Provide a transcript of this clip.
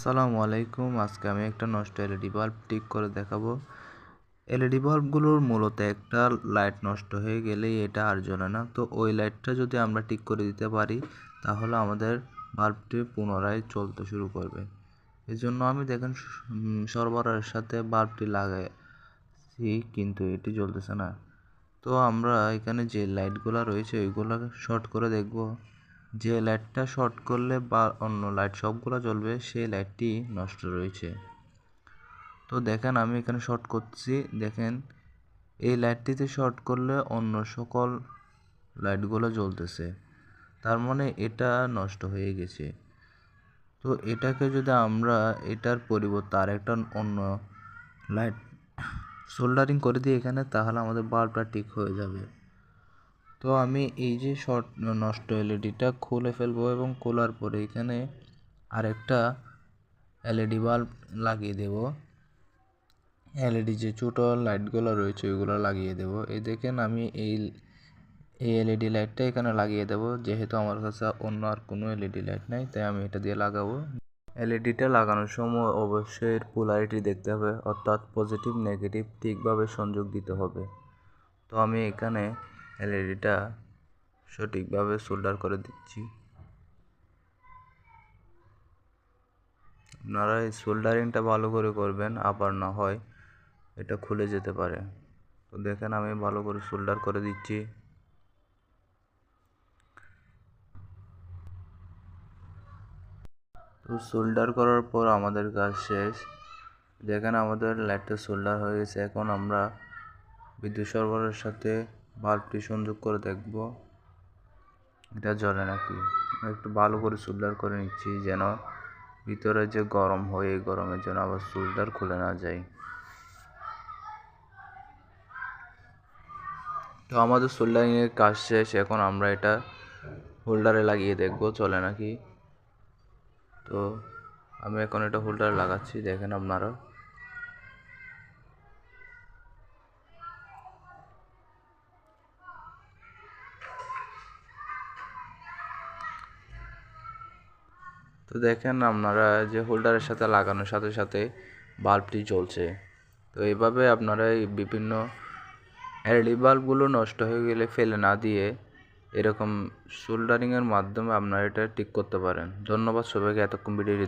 আসসালামু আলাইকুম। আজকে আমি একটা নষ্ট এলইডি বাল্ব ঠিক করে দেখাবো। এলইডি বাল্বগুলোর মূলত একটা লাইট নষ্ট হয়ে গেলেই এটা আর জ্বলে না। তো ওই লাইটটা যদি আমরা ঠিক করে দিতে পারি, তাহলে আমাদের বাল্বটি পুনরায় চলতে শুরু করবে। এই জন্য আমি দেখেন সরবরাহের সাথে বাল্বটি লাগাইছি, কিন্তু এটি জ্বলতেছে না। তো আমরা এখানে যে লাইটগুলো রয়েছে, ওইগুলো শর্ট করে দেখব। যে লাইটটা শর্ট করলে বা অন্য লাইট সবগুলো জ্বলবে, সেই লাইটটি নষ্ট রয়েছে। তো দেখেন, আমি এখানে শর্ট করছি। দেখেন, এই লাইটটিতে শর্ট করলে অন্য সকল লাইটগুলো জ্বলতেছে। তার মানে এটা নষ্ট হয়ে গেছে। তো এটাকে যদি আমরা এটার পরিবর্তে আরেকটা অন্য লাইট সোল্ডারিং করে দিই এখানে, তাহলে আমাদের বাল্বটা ঠিক হয়ে যাবে। তো আমি এই যে শর্ট নষ্ট এলইডিটা খুলে ফেলব এবং খোলার পরে এখানে আরেকটা এলইডি বাল্ব লাগিয়ে দেব। এলইডি যে ছোটো লাইটগুলো রয়েছে ওইগুলো লাগিয়ে দেব। এই দেখেন আমি এই এই এলইডি লাইটটা এখানে লাগিয়ে দেব। যেহেতু আমার কাছে অন্য আর কোনো এলইডি লাইট নাই, তাই আমি এটা দিয়ে লাগাবো। এলইডিটা লাগানোর সময় অবশ্যই এর পোলারিটি দেখতে হবে, অর্থাৎ পজিটিভ, নেগেটিভ, ঠিকভাবে সংযোগ দিতে হবে। তো আমি এখানে এলইডিটা সঠিকভাবে সোল্ডার করে দিচ্ছি। আপনারা এই সোল্ডারিংটা ভালো করে করবেন, আবার না হয় এটা খুলে যেতে পারে। তো দেখেন আমি ভালো করে সোল্ডার করে দিচ্ছি। তো সোল্ডার করার পর আমাদের কাজ শেষ। দেখেন আমাদের লাইটটা সোল্ডার হয়ে গেছে। এখন আমরা বিদ্যুৎ সরবরাহের সাথে বাল্বটি সংযোগ করে দেখব। এটা জ্বলে নাকি? একটু ভালো করে সোল্ডার করে নিচ্ছি যেন ভিতরে যে গরম হয়, এই গরমের জন্য আবার সোল্ডার খুলে না যায়। তো আমাদের সোল্ডারিংয়ের কাজ শেষ, এখন আমরা এটা হোল্ডারে লাগিয়ে দেখব, চলে নাকি? তো আমি এখন এটা হোল্ডারে লাগাচ্ছি, দেখেন আপনারা। তো দেখেন আপনারা যে হোল্ডারের সাথে লাগানোর সাথে সাথে বাল্বটি জ্বলছে। তো এইভাবে আপনারা এই বিভিন্ন এলইডি বাল্বগুলো নষ্ট হয়ে গেলে ফেলে না দিয়ে এরকম সোল্ডারিংয়ের মাধ্যমে আপনারা এটা ঠিক করতে পারেন। ধন্যবাদ সবাইকে, এতক্ষণ ভিডিওটি